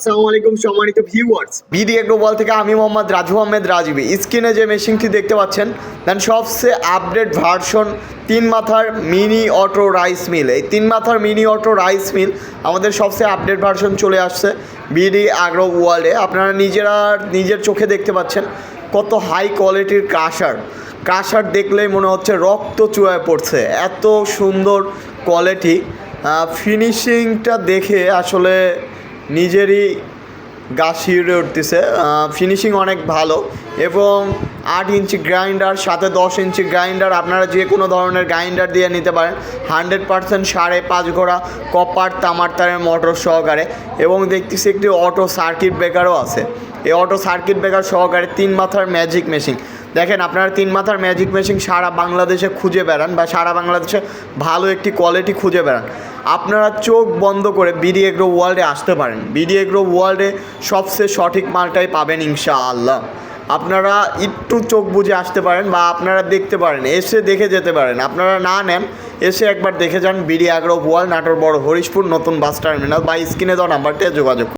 আসসালামু আলাইকুম সম্মানিত ভিউয়ার্স বিডি এগ্রোবল থেকে আমি মোহাম্মদ রাজু আহমেদ রাজবি। স্ক্রিনে যে মেশিনটি দেখতে পাচ্ছেন, দেন সবচেয়ে আপডেট ভার্সন তিন মাথার মিনি অটো রাইস মিল এই তিন মাথার মিনি অটো রাইস মিল আমাদের সবচেয়ে আপডেট ভার্সন চলে আসছে বিডি আগ্রো ওয়ার্ল্ডে আপনারা নিজেরা নিজের চোখে দেখতে পাচ্ছেন কত হাই কোয়ালিটির কাশার কাশার দেখলেই মনে হচ্ছে রক্ত চুয়ায় পড়ছে। এত সুন্দর কোয়ালিটি ফিনিশিংটা দেখে আসলে নিজেরই গা শিউরে উঠতেছে। ফিনিশিং অনেক ভালো এবং আট ইঞ্চি গ্রাইন্ডার সাথে দশ ইঞ্চি গ্রাইন্ডার আপনারা যে কোনো ধরনের গ্রাইন্ডার দিয়ে নিতে পারেন। হান্ড্রেড পার্সেন্ট সাড়ে পাঁচ ঘোড়া কপার তামার তারের মোটর সহকারে এবং দেখতেছি একটি অটো সার্কিট ব্রেকারও আছে। এই অটো সার্কিট ব্রেকার সহকারে তিন মাথার ম্যাজিক মেশিন দেখেন আপনারা তিন মাথার ম্যাজিক মেশিন সারা বাংলাদেশে খুঁজে বেড়ান বা সারা বাংলাদেশে ভালো একটি কোয়ালিটি খুঁজে বেড়ান। আপনারা চোখ বন্ধ করে বিডি এগ্রো ওয়ার্ল্ডে আসতে পারেন। বিডি এগ্রো ওয়ার্ল্ডে সবচেয়ে সঠিক মালটাই পাবেন ইনশাআল্লাহ। আপনারা একটু চোখ বুঝে আসতে পারেন বা আপনারা দেখতে পারেন, এসে দেখে যেতে পারেন। আপনারা না নেন, এসে একবার দেখে যান বিডি আগ্রো ওয়ার্ল্ড নাটোর বড় হরিশপুর নতুন বাস টার্মিনাল বা স্ক্রিনে দেওয়া নাম্বারটি যোগাযোগ।